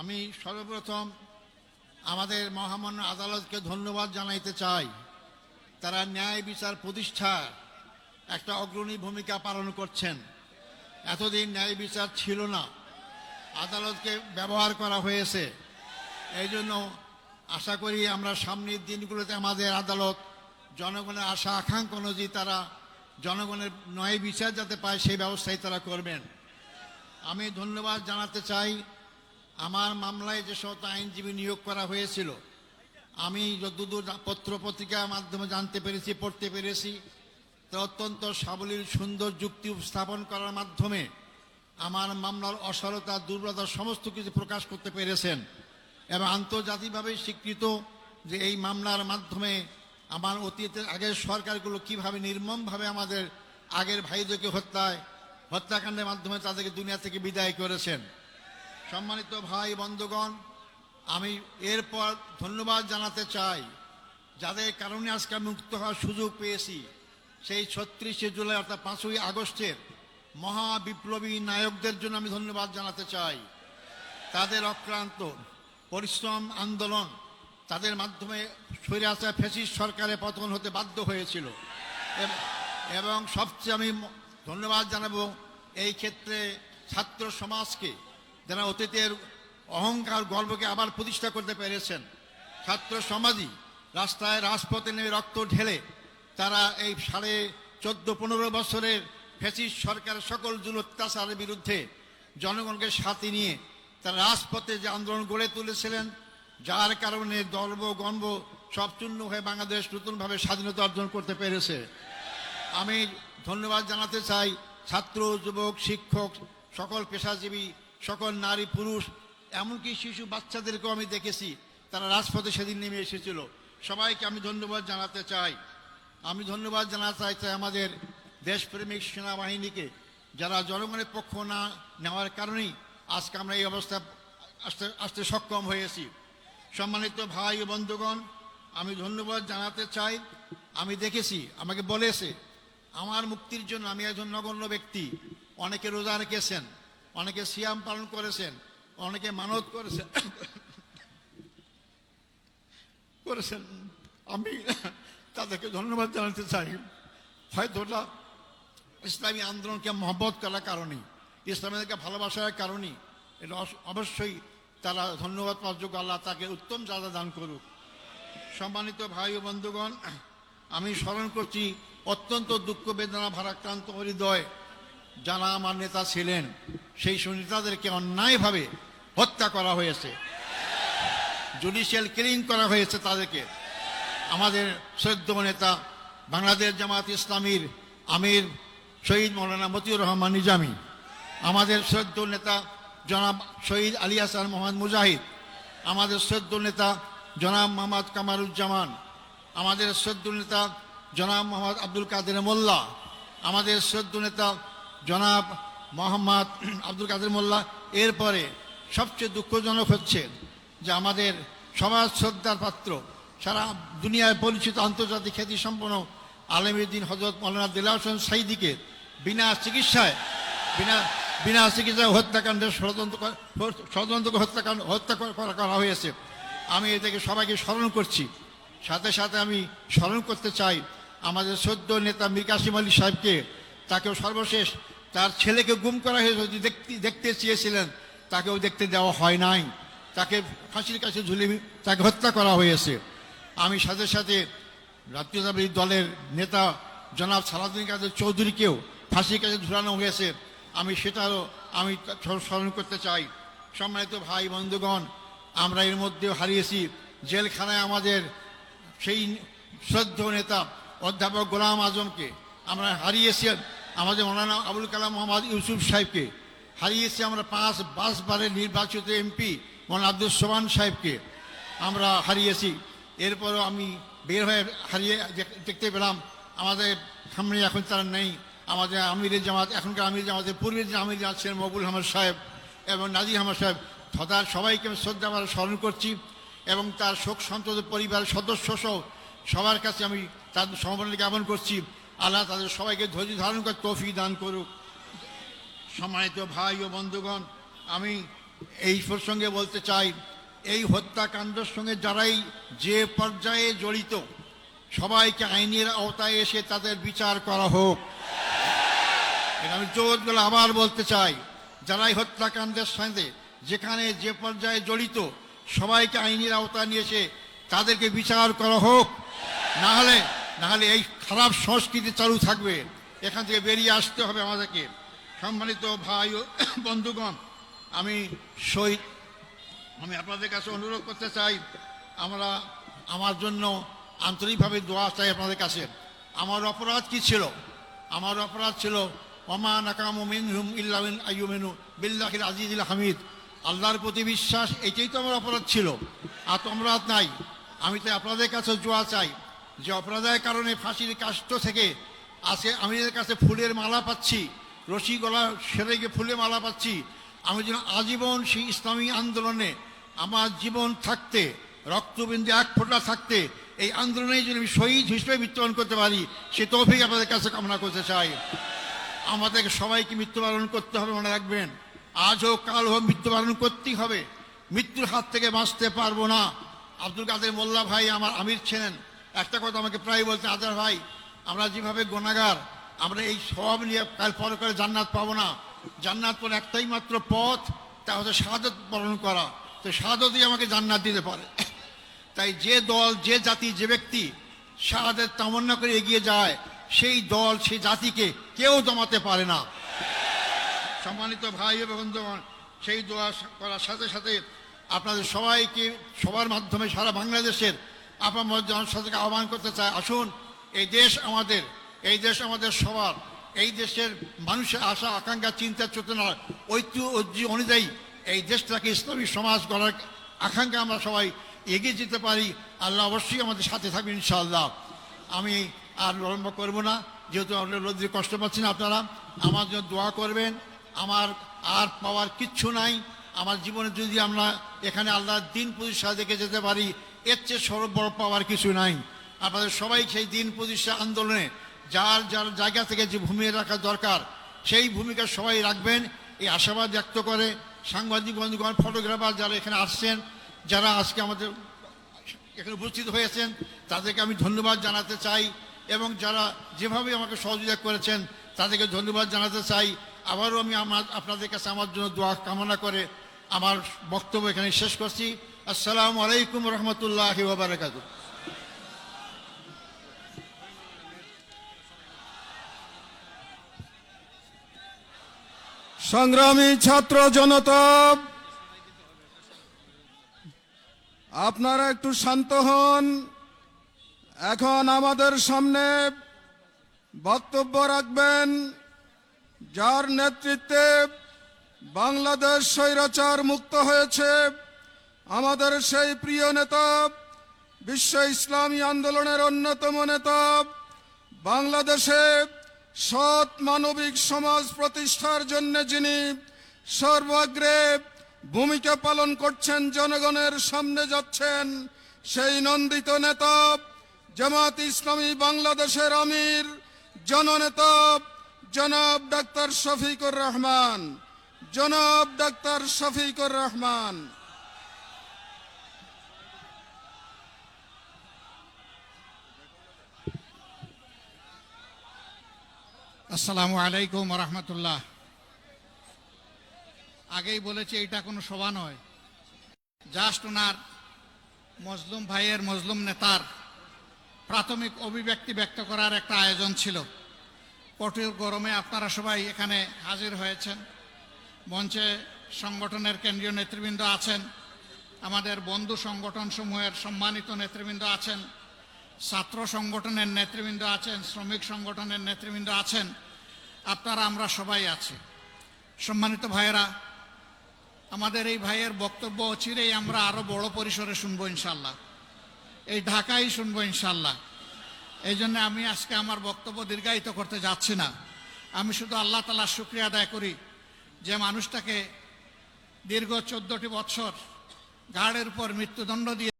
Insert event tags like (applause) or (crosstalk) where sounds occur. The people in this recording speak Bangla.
আমি সর্বপ্রথম আমাদের মহামান্য আদালতকে ধন্যবাদ জানাইতে চাই। তারা ন্যায় বিচার প্রতিষ্ঠার একটা অগ্রণী ভূমিকা পালন করছেন। এতদিন ন্যায় বিচার ছিল না। আদালতকে ব্যবহার করা হয়েছে। এই জন্য আশা করি আমরা সামনের দিনগুলোতে আমাদের আদালত জনগণের আশা, আকাঙ্ক্ষা অনুযায়ী তারা জনগণের ন্যায় বিচার যাতে পায় সেই ব্যবস্থাই তারা করবেন। আমি ধন্যবাদ জানাতে চাই আমার মামলায় যে সমস্ত আইনজীবী নিয়োগ করা হয়েছিল, আমি যতদূর পত্র পত্রিকার মাধ্যমে জানতে পেরেছি, পড়তে পেরেছি, তো অত্যন্ত সাবলীল, সুন্দর যুক্তি উপস্থাপন করার মাধ্যমে আমার মামলার অসারতা, দুর্বলতা সমস্ত কিছু প্রকাশ করতে পেরেছেন এবং আন্তর্জাতিকভাবে স্বীকৃত যে এই মামলার মাধ্যমে আমার অতীতের আগের সরকারগুলো কীভাবে নির্মমভাবে আমাদের আগের ভাইদেরকে হত্যায়, হত্যাকাণ্ডের মাধ্যমে তাদেরকে দুনিয়া থেকে বিদায় করেছেন। সম্মানিত ভাই বন্ধুগণ, আমি এরপর ধন্যবাদ জানাতে চাই যাদের কারণে আজকে মুক্ত হওয়ার সুযোগ পেয়েছি। সেই ছত্রিশে জুলাই অর্থাৎ পাঁচই আগস্টের মহা বিপ্লবী নায়কদের জন্য আমি ধন্যবাদ জানাতে চাই। তাদের অক্লান্ত পরিশ্রম, আন্দোলন তাদের মাধ্যমে সরে আসা ফেসিস সরকারের পতন হতে বাধ্য হয়েছিল। এবং সবচেয়ে আমি ধন্যবাদ জানাব এই ক্ষেত্রে ছাত্র সমাজকে যারা অতীতের অহংকার গর্বকে আবার প্রতিষ্ঠা করতে পেরেছেন, ছাত্র সমাজই রাস্তায় রাজপথে নেমে রক্ত ঢেলে তারা এই সাড়ে চোদ্দ, পনেরো বছরের ফেসিস সরকার সকল জুল অত্যাচারের বিরুদ্ধে জনগণকে সাথে নিয়ে তারা রাজপথে যে আন্দোলন গড়ে তুলেছিলেন, যার কারণে গর্ব গর্ব সব চূর্ণ হয়ে বাংলাদেশ নতুনভাবে স্বাধীনতা অর্জন করতে পেরেছে। আমি ধন্যবাদ জানাতে চাই ছাত্র, যুবক, শিক্ষক, সকল পেশাজীবী সকল নারী, পুরুষ, এমনকি শিশু বাচ্চাদেরকেও আমি দেখেছি, তারা রাজপথে সেদিন নেমে এসেছিল। সবাইকে আমি ধন্যবাদ জানাতে চাই। আমি ধন্যবাদ জানাতে চাই চাই আমাদের দেশপ্রেমিক সেনাবাহিনীকে, যারা জনগণের পক্ষ না নেওয়ার কারণেই আজকে আমরা এই অবস্থা আসতে আসতে সক্ষম হয়েছি। সম্মানিত ভাই ও বন্ধুগণ, আমি ধন্যবাদ জানাতে চাই। আমি দেখেছি, আমাকে বলেছে, আমার মুক্তির জন্য আমি একজন নগণ্য ব্যক্তি, অনেকে রোজা রেখেছেন। অনেকে সিয়াম পালন করেছেন, অনেকে মানত করেছেন। করেছেন। আমি তাদেরকে ধন্যবাদ জানাতে চাই। হয়তো ওটা ইসলামী আন্দোলনকে মহব্বত করার কারণেই ইসলামীদেরকে ভালোবাসার কারণে এটা অবশ্যই তারা ধন্যবাদ পাওয়ার আল্লাহ তাকে উত্তম জাদা দান করুক। সম্মানিত ভাই ও বন্ধুগণ, আমি স্মরণ করছি, অত্যন্ত দুঃখ বেদনা ভারাক্রান্ত হৃদয়, যারা আমার নেতা ছিলেন। সেই সব নেতাদেরকে অন্যায়ভাবে হত্যা করা হয়েছে। জুডিশিয়াল কিলিং করা হয়েছে তাদেরকে। আমাদের সদ্য নেতা বাংলাদেশ জামাত ইসলামীর আমির শহীদ মৌলানা মতিউর রহমান নিজামী, আমাদের সদ্য নেতা জনাব শহীদ আলী হাসান মোহাম্মদ মুজাহিদ, আমাদের সদ্য নেতা জনাব মোহাম্মদ কামারুজ্জামান, আমাদের সদ্য নেতা জনাব মোহাম্মদ আব্দুল কাদের মোল্লা, আমাদের সদ্য নেতা জনাব মোহাম্মদ আব্দুল কাদের মোল্লা, এরপরে সবচেয়ে দুঃখজনক হচ্ছে যে আমাদের সমাজ শ্রদ্ধার পাত্র, সারা দুনিয়ায় পরিচিত আন্তর্জাতিক খ্যাতি সম্পন্ন আলমীদ্দিন হজরত মৌলানা দিল্লা হোসেন সাইদিকে বিনা চিকিৎসায়, বিনা বিনা চিকিৎসায় হত্যাকাণ্ডের ষড়যন্ত্র ষড়যন্ত্র হত্যাকাণ্ড হত্যা করা হয়েছে। আমি এটাকে সবাইকে স্মরণ করছি। সাথে সাথে আমি স্মরণ করতে চাই আমাদের সদ্য নেতা মীর কাসিম আলী সাহেবকে, তাকেও সর্বশেষ তার ছেলেকে গুম করা হয়েছে দেখতে দেখতে চেয়েছিলেন তাকেও দেখতে দেওয়া হয় নাই। তাকে ফাঁসির কাছে ঝুলে তাকে হত্যা করা হয়েছে। আমি সাথে সাথে জাতীয়তাবাদী দলের নেতা জনাব সালাউদ্দিন কাদের চৌধুরীকেও ফাঁসির কাছে ঝুলানো হয়েছে। আমি সেটারও আমি স্মরণ করতে চাই। সম্মানিত ভাই বন্ধুগণ, আমরা এর মধ্যেও হারিয়েছি। জেলখানায় আমাদের সেই শ্রদ্ধ নেতা অধ্যাপক গোলাম আজমকে আমরা হারিয়েছি। আমাদের মৌলানা আবুল কালাম মোহাম্মদ ইউসুফ সাহেবকে হারিয়েছি আমরা পাঁচ পাঁচবারের নির্বাচিত এমপি মৌলানা আব্দুল সোমান সাহেবকে আমরা হারিয়েছি। এরপরও আমি বের হয়ে হারিয়ে দেখতে পেলাম, আমাদের সামনে এখন তারা নেই। আমাদের আমিরের জামাত, এখনকার আমির জামাতের পূর্বের যে আমির জামাত ছিলেন মকবুল আহমদ সাহেব এবং নাজির আহমদ সাহেব, তথা সবাইকে আমি শ্রদ্ধা আমরা স্মরণ করছি এবং তার শোক সন্তত পরিবারের সদস্য সহ সবার কাছে আমি তার সমবেদনা জ্ঞাপন করছি। আল্লাহ তাদের সবাইকে ধৈর্য ধারণ করে তৌফিক দান করুক। সম্মানিত ভাই ও বন্ধুগণ, আমি এই প্রসঙ্গে বলতে চাই, এই হত্যাকাণ্ডের সঙ্গে যারাই যে পর্যায়ে জড়িত, সবাইকে আইনের আওতায় এসে তাদের বিচার করা হোক। আমি জোর করে আবার বলতে চাই, যারাই হত্যাকাণ্ডের সঙ্গে যেখানে যে পর্যায়ে জড়িত, সবাইকে আইনের আওতায় নিয়ে এসে তাদেরকে বিচার করা হোক। না হলে না হলে এই খারাপ সংস্কৃতি চালু থাকবে। এখান থেকে বেরিয়ে আসতে হবে আমাদেরকে। সম্মানিত ভাই ও (coughs) বন্ধুগণ, আমি শহীদ। আমি আপনাদের কাছে অনুরোধ করতে চাই, আমরা আমার জন্য আন্তরিকভাবে দোয়া চাই আপনাদের কাছে। আমার অপরাধ কি ছিল? আমার অপরাধ ছিল, ওমা নাকাম মিনহুম ইল্লামিন আইয়ুমিনু বিল্লাহিল আজিজুল হামিদ। আল্লাহর প্রতি বিশ্বাস, এটাই তো আমার অপরাধ ছিল। আর তো নাই। আমি তো আপনাদের কাছে দোয়া চাই। যে অপরাধের কারণে ফাঁসির কাষ্ট থেকে আজকে আমি এদের কাছে ফুলের মালা পাচ্ছি, রশি গলা সেরে গিয়ে ফুলের মালা পাচ্ছি। আমি যেন আজীবন সেই ইসলামী আন্দোলনে আমার জীবন থাকতে, রক্তবিন্দু এক ফোঁটা থাকতে, এই আন্দোলনে যেন আমি শহীদ হিসেবে মৃত্যুবরণ করতে পারি, সে তৌফিক আপনাদের কাছে কামনা করতে চাই। আমাদেরকে সবাইকে মৃত্যুবরণ করতে হবে, মনে রাখবেন। আজ হোক, কাল হোক, মৃত্যুবরণ করতেই হবে। মৃত্যুর হাত থেকে বাঁচতে পারব না। আব্দুল কাদের মোল্লা ভাই আমার আমির ছিলেন। একটা কথা আমাকে প্রায় বলতে আদার ভাই, আমরা যেভাবে গোনাগার, আমরা এই সব নিয়ে পরে করে জান্নাত পাবো না। জান্নাত পর একটাই মাত্র পথ, তা হচ্ছে শাহাদত বরণ করা। তো শাহাদতই আমাকে জান্নাত দিতে পারে। তাই যে দল, যে জাতি, যে ব্যক্তি শাহাদের তামান্না করে এগিয়ে যায়, সেই দল, সেই জাতিকে কেউ দমাতে পারে না। সম্মানিত ভাই এবং সেই দোয়া করার সাথে সাথে আপনাদের সবাইকে সবার মাধ্যমে সারা বাংলাদেশের আপনার জনসাধারণকে আহ্বান করতে চাই, আসুন, এই দেশ আমাদের, এই দেশ আমাদের সবার, এই দেশের মানুষের আশা, আকাঙ্ক্ষা, চিন্তা, চেতনা, ঐক্য ঐতিহ্য অনুযায়ী এই দেশটাকে ইসলামী সমাজ গড়ার আকাঙ্ক্ষা আমরা সবাই এগিয়ে যেতে পারি। আল্লাহ অবশ্যই আমাদের সাথে থাকবেন, ইনশাআল্লাহ। আমি আর বিলম্ব করব না, যেহেতু আপনার রোদ্রে কষ্ট পাচ্ছেন আপনারা, আমার জন্য দোয়া করবেন। আমার আর পাওয়ার কিচ্ছু নাই। আমার জীবনে যদি আমরা এখানে আল্লাহর দিন প্রতিষ্ঠা দেখে যেতে পারি এর চেয়ে সর্ব বড় পাওয়ার কিছু নাই। আপনাদের সবাই সেই দিন প্রতিষ্ঠা আন্দোলনে যার যার জায়গা থেকে যে ভূমিকা রাখা দরকার, সেই ভূমিকা সবাই রাখবেন। এই আশাবাদ ব্যক্ত করে সাংবাদিক বন্ধুগণ, ফটোগ্রাফার যারা এখানে আসছেন, যারা আজকে আমাদের এখানে উপস্থিত হয়েছেন, তাদেরকে আমি ধন্যবাদ জানাতে চাই এবং যারা যেভাবে আমাকে সহযোগিতা করেছেন, তাদেরকে ধন্যবাদ জানাতে চাই। আবারও আমি আমার, আপনাদের কাছে আমার জন্য দোয়া কামনা করে আমার বক্তব্য এখানে শেষ করছি। আসসালামু আলাইকুম রহমতুল্লাহ বারাকাতু সংগ্রামী ছাত্র জনতা, আপনারা একটু শান্ত হন। এখন আমাদের সামনে বক্তব্য রাখবেন, যার নেতৃত্বে বাংলাদেশ স্বৈরাচার মুক্ত হয়েছে। আমাদের সেই প্রিয় নেতা, বিশ্ব ইসলামী আন্দোলনের অন্যতম নেতা, বাংলাদেশে সৎ মানবিক সমাজ প্রতিষ্ঠার জন্য যিনি সর্বাগ্রে ভূমিকা পালন করছেন, জনগণের সামনে যাচ্ছেন, সেই নন্দিত নেতা জামাত ইসলামী বাংলাদেশের আমির, জননেতা, জনাব ডাক্তার শফিকুর রহমান। জনাব ডাক্তার শফিকুর রহমান। আসসালামু আলাইকুম রহমতুল্লাহ। আগেই বলেছি এটা কোনো সভা নয়। জাস্ট ওনার মজলুম ভাইয়ের মজলুম নেতার প্রাথমিক অভিব্যক্তি ব্যক্ত করার একটা আয়োজন ছিল। কঠোর গরমে আপনারা সবাই এখানে হাজির হয়েছেন। মঞ্চে সংগঠনের কেন্দ্রীয় নেতৃবৃন্দ আছেন। আমাদের বন্ধু সংগঠন সমূহের সম্মানিত নেতৃবৃন্দ আছেন। ছাত্র সংগঠনের নেতৃবৃন্দ আছেন, শ্রমিক সংগঠনের নেতৃবৃন্দ আছেন, আপনারা, আমরা সবাই আছি। সম্মানিত ভাইয়েরা, আমাদের এই ভাইয়ের বক্তব্য চিরেই আমরা আরও বড় পরিসরে শুনব ইনশাল্লাহ এই ঢাকাই শুনব ইনশাল্লাহ এই জন্য আমি আজকে আমার বক্তব্য দীর্ঘায়িত করতে যাচ্ছি না। আমি শুধু আল্লাহ তালার শুক্রিয়া আদায় করি যে মানুষটাকে দীর্ঘ চোদ্দটি বছর ঘাড়ের উপর মৃত্যুদণ্ড দিয়ে